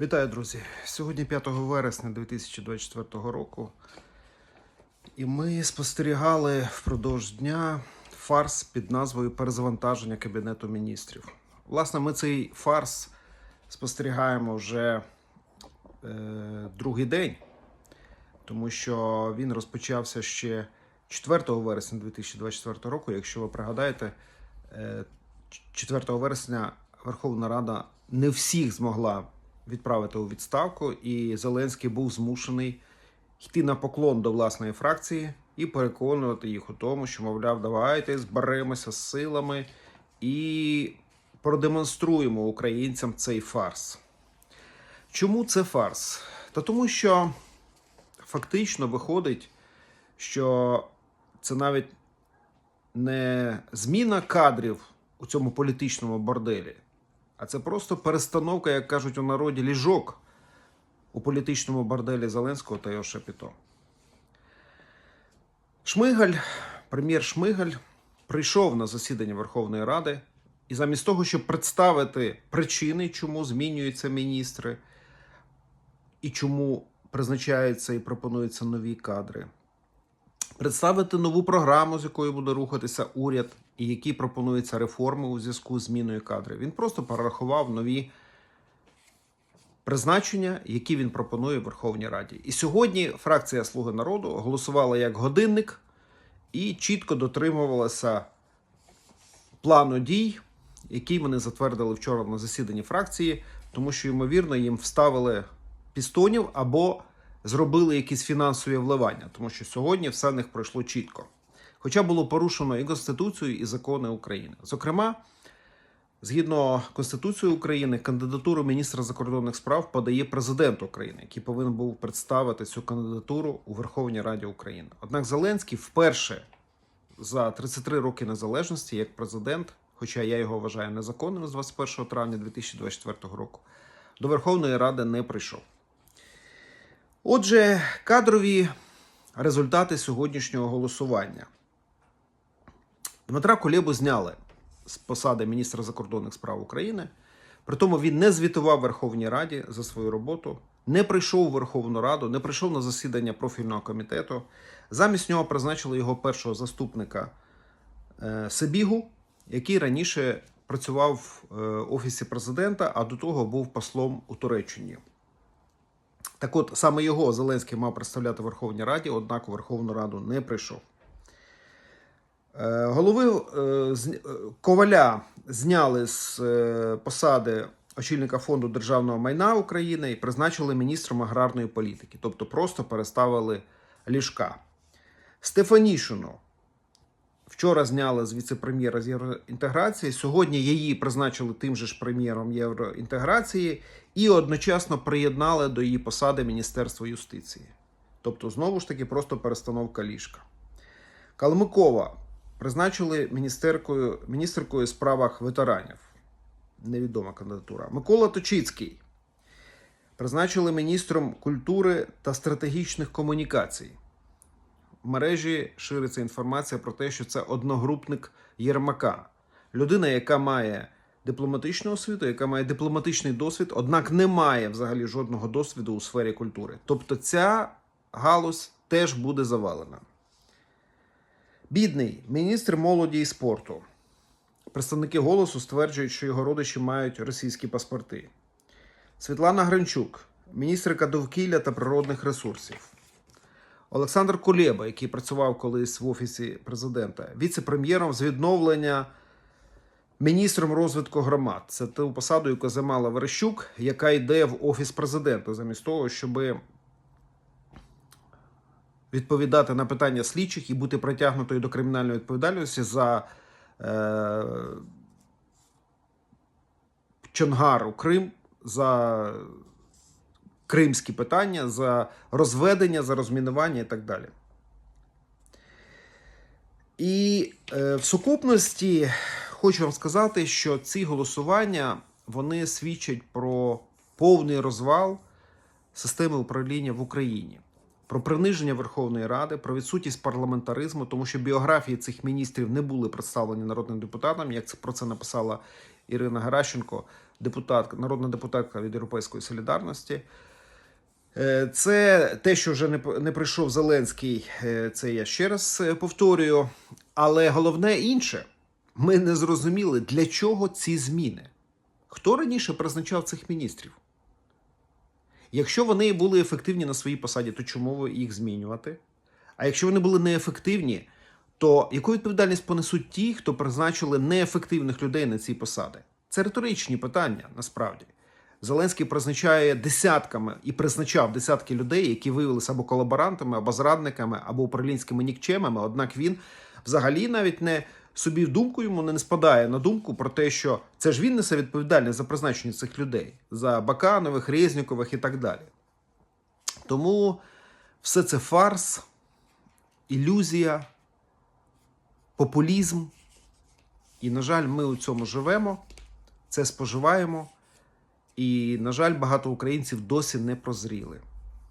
Вітаю, друзі! Сьогодні 5 вересня 2024 року. І ми спостерігали впродовж дня фарс під назвою Перезавантаження Кабінету міністрів. Власне, ми цей фарс спостерігаємо вже е, другий день, тому що він розпочався ще 4 вересня 2024 року. Якщо ви пригадаєте, е, 4 вересня Верховна Рада не всіх змогла відправити у відставку, і Зеленський був змушений йти на поклон до власної фракції і переконувати їх у тому, що, мовляв, давайте зберемося з силами і продемонструємо українцям цей фарс. Чому це фарс? Та тому, що фактично виходить, що це навіть не зміна кадрів у цьому політичному борделі, а це просто перестановка, як кажуть у народі, ліжок у політичному борделі Зеленського та його шепіто. Шмигаль, прем'єр Шмигаль, прийшов на засідання Верховної Ради і замість того, щоб представити причини, чому змінюються міністри, і чому призначаються і пропонуються нові кадри, представити нову програму, з якою буде рухатися уряд, і які пропонуються реформи у зв'язку з зміною кадрів. Він просто перерахував нові призначення, які він пропонує Верховній Раді. І сьогодні фракція Слуги народу голосувала як годинник і чітко дотримувалася плану дій, який вони затвердили вчора на засіданні фракції, тому що, ймовірно, їм вставили пістонів або зробили якісь фінансові вливання, тому що сьогодні все в них пройшло чітко. Хоча було порушено і Конституцію, і закони України. Зокрема, згідно Конституції України, кандидатуру міністра закордонних справ подає президент України, який повинен був представити цю кандидатуру у Верховній Раді України. Однак Зеленський вперше за 33 роки незалежності як президент, хоча я його вважаю незаконним з 21 травня 2024 року, до Верховної Ради не прийшов. Отже, кадрові результати сьогоднішнього голосування. Дмитра Кулєбу зняли з посади міністра закордонних справ України. Притому він не звітував Верховній Раді за свою роботу, не прийшов у Верховну Раду, не прийшов на засідання профільного комітету. Замість нього призначили його першого заступника е, Себігу, який раніше працював в е, офісі президента, а до того був послом у Туреччині. Так от саме його Зеленський мав представляти Верховній Раді, однак у Верховну Раду не прийшов. Е, Голови е, е, Коваля зняли з посади очільника фонду державного майна України і призначили міністром аграрної політики, тобто просто переставили ліжка. Стефанішину вчора зняли з віце-прем'єра з євроінтеграції. Сьогодні її призначили тим же ж прем'єром євроінтеграції і одночасно приєднали до її посади Міністерства юстиції. Тобто, знову ж таки, просто перестановка ліжка. Калмикова призначили міністеркою, міністеркою справах ветеранів. Невідома кандидатура. Микола Точицький призначили міністром культури та стратегічних комунікацій. В мережі шириться інформація про те, що це одногрупник Єрмака, людина, яка має дипломатичну освіту, яка має дипломатичний досвід, однак не має взагалі жодного досвіду у сфері культури. Тобто ця галузь теж буде завалена. Бідний міністр молоді і спорту. Представники голосу стверджують, що його родичі мають російські паспорти. Світлана Гринчук, міністерка довкілля та природних ресурсів. Олександр Кулєба, який працював колись в офісі президента, віце-прем'єром з відновлення міністром розвитку громад. Це ту посаду, яку займала Верещук, яка йде в офіс президента, замість того, щоби відповідати на питання слідчих і бути притягнутою до кримінальної відповідальності за е, Чонгар у Крим, за кримські питання, за розведення, за розмінування і так далі. І е, в сукупності хочу вам сказати, що ці голосування вони свідчать про повний розвал системи управління в Україні. Про приниження Верховної Ради, про відсутність парламентаризму, тому що біографії цих міністрів не були представлені народним депутатам, як про це написала Ірина Геращенко, депутатка, народна депутатка від Європейської солідарності. Е, Це те, що вже не, не прийшов Зеленський, е, це я ще раз е, повторюю. Але головне інше, ми не зрозуміли, для чого ці зміни. Хто раніше призначав цих міністрів? Якщо вони були ефективні на своїй посаді, то чому ви їх змінювати? А якщо вони були неефективні, то яку відповідальність понесуть ті, хто призначили неефективних людей на ці посади? Це риторичні питання насправді. Зеленський призначає десятками і призначав десятки людей, які виявилися або колаборантами, або зрадниками, або управлінськими нікчемами. Однак він взагалі навіть не собі думку йому не спадає на думку про те, що це ж він несе відповідальність за призначення цих людей, за Баканових, Резнікових і так далі. Тому все це фарс, ілюзія, популізм. І, на жаль, ми у цьому живемо, це споживаємо. І, на жаль, багато українців досі не прозріли.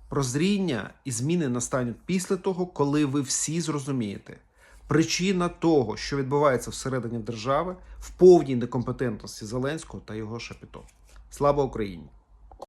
Прозріння і зміни настануть після того, коли ви всі зрозумієте. Причина того, що відбувається всередині держави, в повній некомпетентності Зеленського та його шапіто. Слава Україні!